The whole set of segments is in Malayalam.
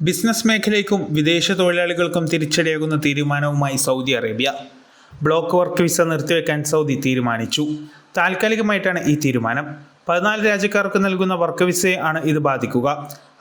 ബിസിനസ് മേഖലയ്ക്കും വിദേശ തൊഴിലാളികൾക്കും തിരിച്ചടിയാകുന്ന തീരുമാനവുമായി Saudi Arabia. Block work visa നിർത്തിവെക്കാൻ Saudi തീരുമാനിച്ചു. താൽക്കാലികമായിട്ടാണ് ഈ തീരുമാനം. പതിനാല് രാജ്യക്കാർക്ക് നൽകുന്ന വർക്ക് വിസയെ ആണ് ഇത് ബാധിക്കുക.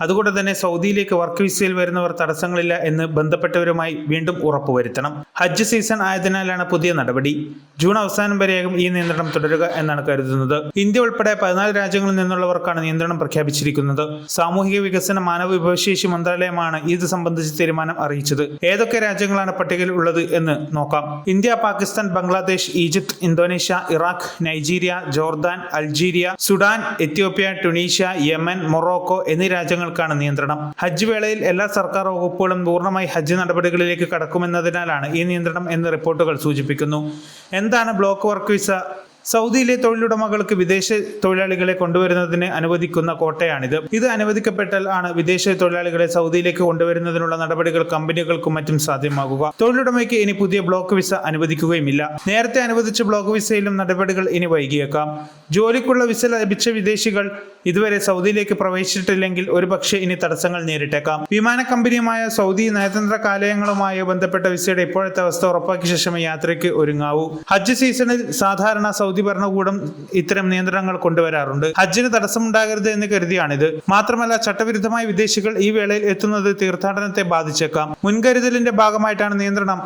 അതുകൊണ്ട് തന്നെ സൗദിയിലേക്ക് വർക്ക് വിസയിൽ വരുന്നവർ തടസ്സങ്ങളില്ല എന്ന് ബന്ധപ്പെട്ടവരുമായി വീണ്ടും ഉറപ്പുവരുത്തണം ഹജ്ജ് സീസൺ ആയതിനാലാണ് പുതിയ നടപടി. ജൂൺ അവസാനം വരെയാകും ഈ നിയന്ത്രണം തുടരുക എന്നാണ് കരുതുന്നത്. ഇന്ത്യ ഉൾപ്പെടെ പതിനാല് രാജ്യങ്ങളിൽ നിന്നുള്ളവർക്കാണ് നിയന്ത്രണം പ്രഖ്യാപിച്ചിരിക്കുന്നത്. സാമൂഹിക വികസന മാനവ വിഭവശേഷി മന്ത്രാലയമാണ് ഇത് സംബന്ധിച്ച് തീരുമാനം അറിയിച്ചത്. ഏതൊക്കെ രാജ്യങ്ങളാണ് പട്ടികയിൽ ഉള്ളത് എന്ന് നോക്കാം. India Pakistan Bangladesh Egypt Indonesia Iraq Nigeria Jordan Algeria Sudan Ethiopia Tunisia Yemen Morocco എന്നീ രാജ്യങ്ങൾക്കാണ് നിയന്ത്രണം. ഹജ്ജ് വേളയിൽ എല്ലാ സർക്കാർ വകുപ്പുകളും പൂർണമായി ഹജ്ജ് നടപടികളിലേക്ക് കടക്കുമെന്നതിനാലാണ് ഈ നിയന്ത്രണം എന്ന് റിപ്പോർട്ടുകൾ സൂചിപ്പിക്കുന്നു. എന്താണ് ബ്ലോക്ക് വർക്ക് വിസ? സൗദിയിലെ തൊഴിലുടമകൾക്ക് വിദേശ തൊഴിലാളികളെ കൊണ്ടുവരുന്നതിന് അനുവദിക്കുന്ന കോട്ടയാണിത്. ഇത് അനുവദിക്കപ്പെട്ടാൽ ആണ് വിദേശ തൊഴിലാളികളെ സൗദിയിലേക്ക് കൊണ്ടുവരുന്നതിനുള്ള നടപടികൾ കമ്പനികൾക്കും മറ്റും സാധ്യമാകുക. തൊഴിലുടമയ്ക്ക് ഇനി പുതിയ ബ്ലോക്ക് വിസ അനുവദിക്കുകയുമില്ല. നേരത്തെ അനുവദിച്ച ബ്ലോക്ക് വിസയിലും നടപടികൾ ഇനി വൈകിയേക്കാം. ജോലിക്കുള്ള വിസ ലഭിച്ച വിദേശികൾ ഇതുവരെ സൗദിയിലേക്ക് പ്രവേശിച്ചിട്ടില്ലെങ്കിൽ ഒരുപക്ഷെ ഇനി തടസ്സങ്ങൾ നേരിട്ടേക്കാം. വിമാന കമ്പനിയുമായ സൗദി നയതന്ത്ര കാലയങ്ങളുമായി ബന്ധപ്പെട്ട വിസയുടെ ഇപ്പോഴത്തെ അവസ്ഥ ഉറപ്പാക്കിയ ശേഷം യാത്രയ്ക്ക് ഒരുങ്ങാവൂ. ഹജ്ജ് സീസണിൽ സാധാരണ സൗദി ഭരണകൂടം ഇത്തരം നിയന്ത്രണങ്ങൾ കൊണ്ടുവരാറുണ്ട്. ഹജ്ജിന് തടസ്സമുണ്ടാകരുത് എന്ന് കരുതിയാണിത്. മാത്രമല്ല ചട്ടവിരുദ്ധമായ വിദേശികൾ ഈ വേളയിൽ എത്തുന്നത് തീർത്ഥാടനത്തെ ബാധിച്ചേക്കാം. മുൻകരുതലിന്റെ ഭാഗമായിട്ടാണ് നിയന്ത്രണം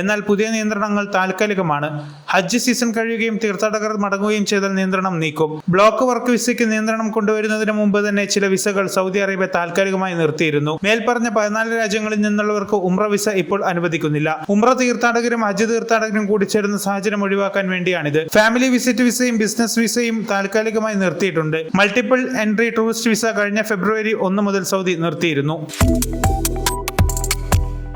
എന്നാൽ പുതിയ നിയന്ത്രണങ്ങൾ താൽക്കാലികമാണ്. ഹജ്ജ് സീസൺ കഴിയുകയും തീർത്ഥാടകർ മടങ്ങുകയും ചെയ്താൽ നിയന്ത്രണം നീക്കും. ബ്ലോക്ക് വർക്ക് വിസയ്ക്ക് നിയന്ത്രണം കൊണ്ടുവരുന്നതിന് മുമ്പ് തന്നെ ചില വിസകൾ സൗദി അറേബ്യ താൽക്കാലികമായി നിർത്തിയിരുന്നു. മേൽപ്പറഞ്ഞ പതിനാല് രാജ്യങ്ങളിൽ നിന്നുള്ളവർക്ക് ഉംറ വിസ ഇപ്പോൾ അനുവദിക്കുന്നില്ല. ഉംറ തീർത്ഥാടകരും ഹജ്ജ് തീർത്ഥാടകരും കൂടി ചേരുന്ന സാഹചര്യം ഒഴിവാക്കാൻ വേണ്ടിയാണിത്. ഫാമിലി വിസിറ്റ് വിസയും ബിസിനസ് വിസയും താൽക്കാലികമായി നിർത്തിയിട്ടുണ്ട്. മൾട്ടിപ്പിൾ എൻട്രി ടൂറിസ്റ്റ് വിസ കഴിഞ്ഞ ഫെബ്രുവരി ഒന്ന് മുതൽ സൗദി നിർത്തിയിരുന്നു.